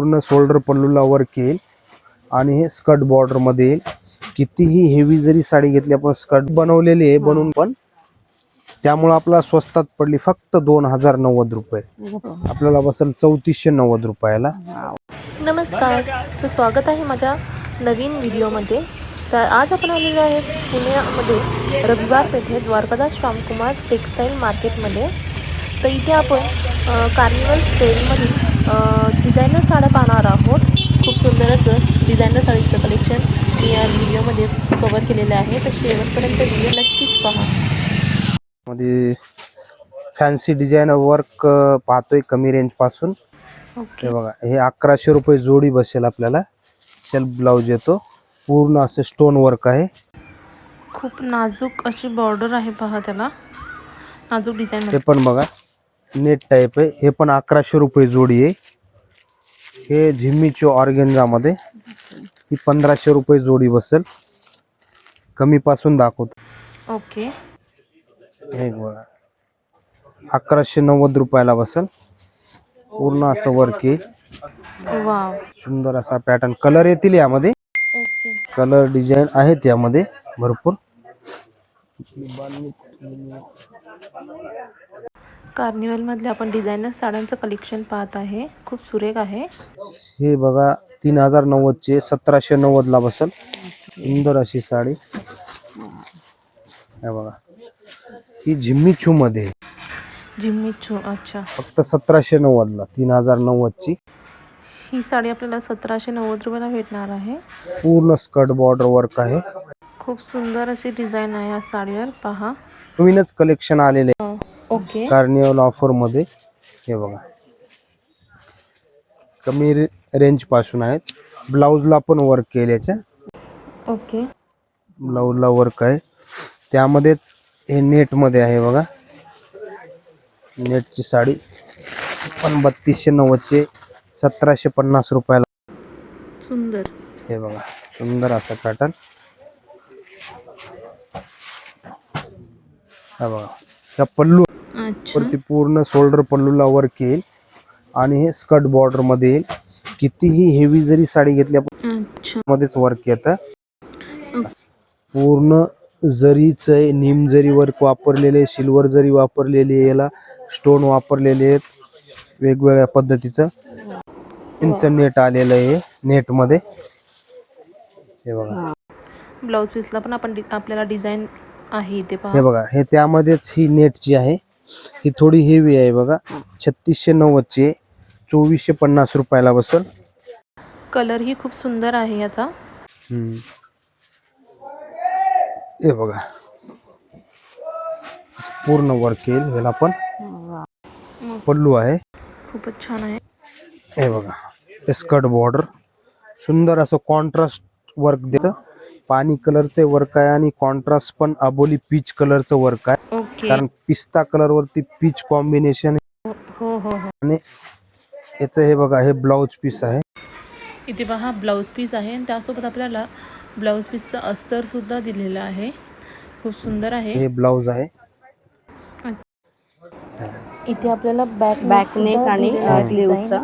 पूर्ण shoulder पल्लूला work येईल. आणि हे स्कर्ट बॉर्डरमध्ये येईल. कितीही हेवी जरी साडी घेतली आपण स्कर्ट बनवलेली आहे बनवून पण त्यामुळे आपल्याला स्वस्तात पडली फक्त दोन हजार नव्वद रुपये. आपल्याला बसेल चौतीसशे नव्वद रुपयाला. नमस्कार. तर स्वागत आहे माझ्या नवीन व्हिडिओमध्ये. तर आज आपण आलेलो आहे पुण्यामध्ये रविवार पेठे द्वारकादास श्यामकुमार टेक्स्टाईल मार्केटमध्ये तर इथे आपण कार्निवल सेलमध्ये डिझायनर साड्या पाहणार आहोत. खूप सुंदर असं डिझायनर साडीचं कलेक्शन मी या व्हिडिओमध्ये कवर केलेलं आहे. तर शेवटपर्यंत व्हिडिओ नक्कीच पहा. मध्ये फॅन्सी डिझाईन वर्क पाहतोय कमी रेंजपासून. ओके बघा हे अकराशे रुपये जोडी बसेल आपल्याला. सेल्फ ब्लाऊज येतो. पूर्ण असं स्टोन वर्क आहे. खूप नाजूक अशी बॉर्डर आहे पहा त्याला. नाजूक डिझाईन हे पण बघा. नेट टाईप आहे. हे पण अकराशे रुपये जोडी आहे. हे झिम्मीची ऑर्गेन्झामध्ये ही पंधराशे रुपये जोडी बसेल. कमी पासून दाखवतो. ओके हे बघा. अकराशे नव्वद रुपयाला बसेल. पूर्ण असं वर्क येईल वाव सुंदर असा पॅटर्न कलर येतील यामध्ये. कलर डिझाईन आहेत यामध्ये भरपूर. कार्निवल मधले आपण डिझायनर साड्यांचं कलेक्शन पाहत आहे. खूप सुरेख आहे. हे बघा तीन हजार नव्वदचे सतराशे नव्वदला बसल. सुंदर अशी साडी. हे बघा. ही झिम्मी मध्ये. छू अच्छा. फक्त सतराशे नव्वदला तीन हजार नव्वदची. ही साडी आपल्याला सतराशे नव्वद रुपयाला भेटणार आहे. पूर्ण स्कर्ट बॉर्डर वर्क आहे. खूप सुंदर अशी डिझाईन आहे या साडीवर. पहा. नवीनच कलेक्शन आलेले ओके. कार्निवल ऑफरमध्ये हे बघा. कमी रेंजपासून आहेत. ब्लाऊजला पण वर्क केल्याच्या ओके. ब्लाऊजला वर्क आहे. त्यामध्येच हे नेटमध्ये आहे बघा. नेटची साडी पण बत्तीसशे नव्वदचे सतराशे पन्नास रुपयाला. सुंदर. हे बघा सुंदर असं पॅटर्न हा बघा. त्या पल्लू वरती पूर्ण शोल्डर पल्लूला वर्क येईल. आणि हे स्कर्ट बॉर्डरमध्ये येईल. कितीही हेवी जरी साडी घेतली आपण मध्येच वर्क येतं. पूर्ण जरीच आहे निम जरी वर्क वापरलेले सिल्वर जरी वापरलेली आहे याला स्टोन वापरलेले आहेत. वेगवेगळ्या पद्धतीचं. इंच नेट आलेलं आहे नेटमध्ये. हे बघा. ब्लाऊज पीसला पण आपण आपल्याला डिझाईन आहे इथे हे बघा हे त्यामध्येच ही नेटची आहे ही थोडी हेवी आहे बघा. छत्तीसशे नव्वदची आहे. चोवीसशे पन्नास रुपयाला बसल. कलर ही खूप सुंदर आहे याचा. हम्म. हे बघा. असं पूर्ण वर्क येईल याला पण. पल्लू आहे. खूपच छान आहे. हे बघा. स्कर्ट बॉर्डर सुंदर असं कॉन्ट्रास्ट वर्क देतं. पाणी कलरचे वर्क आहे आणि कॉन्ट्रास्ट पण अबोली पीच कलरचं वर्क आहे. ओके कारण पिस्ता कलर वरती पीच कॉम्बिनेशन हो हो हो आणि याचं हे बघा हे ब्लाऊज पीस आहे. इथे पहा ब्लाऊज पीस आहे आणि त्यासोबत आपल्याला ब्लाऊज पीसचं अस्तर सुद्धा दिलेलं आहे. खूप सुंदर आहे. हे ब्लाऊज आहे. इथे आपल्याला बॅक बॅक नेक आणि स्लीवचा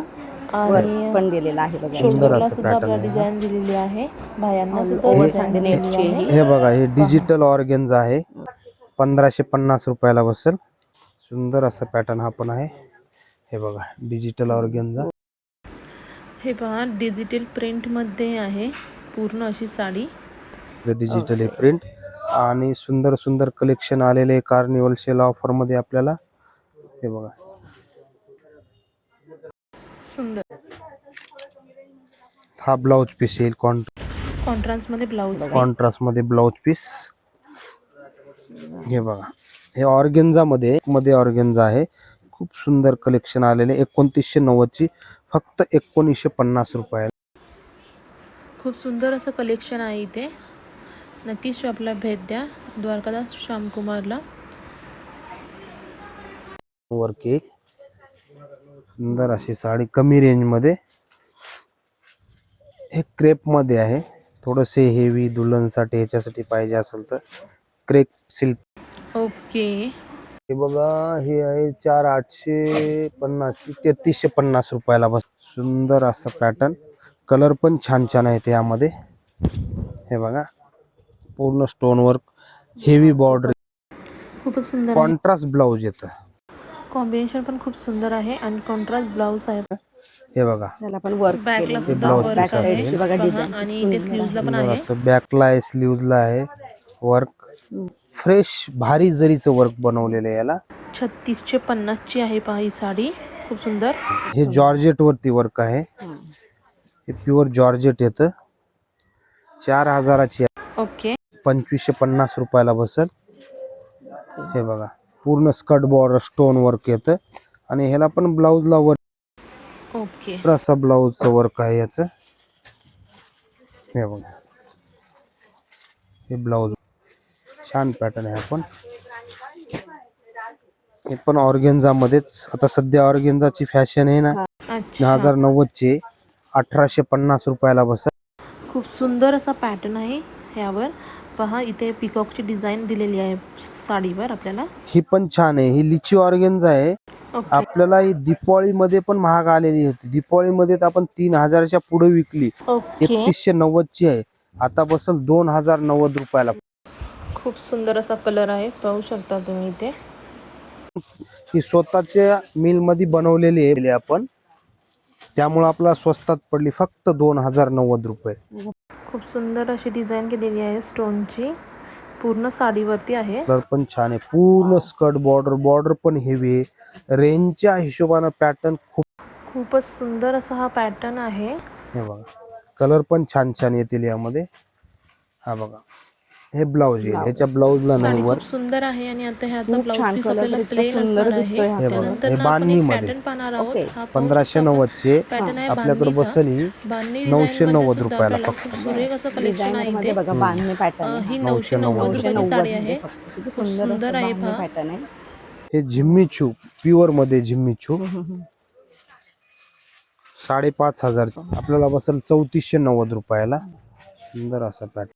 आणि पण दिलेला आहे बघा. शोल्डरला असं सुद्धा pattern आपल्याला आहे. डिझाईन दिलेली आहे. बायांना सुद्धा दिलेली हे बघा हे डिजिटल ऑर्गेन्स आहे. पंधराशे पन्नास रुपयाला बसेल. सुंदर असं पॅटर्न हा पण आहे. हे बघा डिजिटल ऑर्गेन्झा हे. पहा डिजिटल प्रिंटमध्ये आहे पूर्ण अशी साडी. डिजिटल हे प्रिंट आणि सुंदर सुंदर कलेक्शन आलेले कार्निवल सेल ऑफरमध्ये आपल्याला. हे बघा. सुंदर. हा ब्लाऊज पीस येईल. कॉन्ट कॉन्ट्रास्टमध्ये ब्लाऊज कॉन्ट्रास्टमध्ये ब्लाऊज पीस. हे बघा. हे ऑर्गेन्झा मध्ये मध्ये ऑर्गेन्झा आहे. खूप सुंदर कलेक्शन आलेले. एकोणतीसशे नव्वदची फक्त एकोणीसशे पन्नास रुपयाला. खूप सुंदर असं कलेक्शन आहे इथे. नक्कीच शॉपला भेट द्या. द्वारकादास श्यामकुमारला. वर्क येईल सुंदर अशी साडी कमी रेंजमध्ये हे क्रेपमध्ये आहे. थोडसे हेवी दुल्हनसाठी ह्याच्यासाठी पाहिजे असेल तर क्रेप सिल्क. ओके. हे बघा हे आहे चार आठशे पन्नासची तेहतीसशे पन्नास रुपयाला बस. सुंदर असं पॅटर्न कलर पण छान छान आहेत यामध्ये. हे बघा पूर्ण स्टोन वर्क हेवी बॉर्डर खूपच सुंदर आहे. कॉन्ट्रास्ट ब्लाऊज येतं. कॉम्बिनेशन पण खूप सुंदर आहे आणि कॉन्ट्रास्ट ब्लाऊज आहे. हे बघा. त्याला पण वर्क बॅकला सुद्धा वर्क आहे. बघा डिझाईन आणि इथे स्लीव्हजला पण आहे. असं बॅकला आहे स्लीव्हला आहे. वर्क फ्रेश भारी जरीचं वर्क बनवलेलं आहे याला. छत्तीसशे पन्नासची आहे पहा ही साडी. खूप सुंदर. हे जॉर्जेट वरती वर्क आहे. हे प्युअर जॉर्जेट येतं. चार हजाराची आहे. ओके पंचवीसशे पन्नास रुपयाला बसल. हे बघा. पूर्ण स्कर्ट बॉर्डर स्टोन वर्क येतं आणि ह्याला पण ब्लाऊजला वर्क ओके. असं ब्लाऊजचं वर्क आहे याचं. हे बघा. हे ब्लाऊज. छान पॅटर्न आहे आपण हे पण ऑर्गेन्झा मध्येच आता सध्या ऑर्गेन्झाची फॅशन आहे ना हजार नव्वदचे अठराशे पन्नास रुपयाला बसल खूप सुंदर असा पॅटर्न आहे ह्यावर. पहा इथे पिकॉकची डिझाईन दिलेली आहे साडीवर आपल्याला. ही पण छान आहे. ही लिची ऑर्गेन्झा आहे. आपल्याला ही दिवाळीमध्ये पण महाग आलेली होती. दिवाळीमध्ये तर आपण तीन हजाराच्या पुढे विकली. एकतीसशे नव्वदची आहे. आता बसल दोन हजार नव्वद रुपयाला. खूप सुंदर असा कलर आहे. पाहू शकता तुम्ही इथे. ही स्वतःच्या मिलमध्ये बनवलेली आहे. आपण त्यामुळे आपल्याला स्वस्तात पडली फक्त दोन हजार नव्वद रुपये. खूप सुंदर अशी डिझाईन केलेली आहे स्टोनची. पूर्ण साडीवरती आहे. कलर पण छान आहे. पूर्ण स्कर्ट बॉर्डर बॉर्डर पण हेवी आहे. रेंजच्या हिशोबानं पॅटर्न खूप खूपच सुंदर असा हा पॅटर्न आहे. हे बघा. कलर पण छान छान येतील यामध्ये. हा बघा. हे ब्लाऊज येईल ह्याच्या ब्लाऊजला नाही साडी वर खूप सुंदर आहे आणि आता ह्याचा खूप ब्लाऊज छान पीस color आपल्याला इतका प्लेन सुंदर असणार दिसतोय आहे हा हे बघा त्यानंतर हे ना आपण एक पॅटर्न पाहणार आहोत. ओके. हा पंधराशे नव्वदचे पॅटर्न आहे आपल्याकडे बांधणीचा. बसल ही बांधणी नऊशे design नव्वदमध्ये सुद्धा रुपयाला आपल्याला फक्त. खूप सुरेख असं कलेक्शन आहे मध्ये इथे बघा बांधणी अ, पॅटर्न ही नऊशे नऊशे नव्वद नव्वद. रुपयाची साडी आहे. किती सुंदर सुंदर आहे पहा. पॅटर्न आहे. हे झिम्मीचू प्युअरमध्ये झिम्मीचू साडेपाच हजार. आपल्याला बसल चौतीसशे नव्वद रुपयाला. सुंदर असा पॅटर्न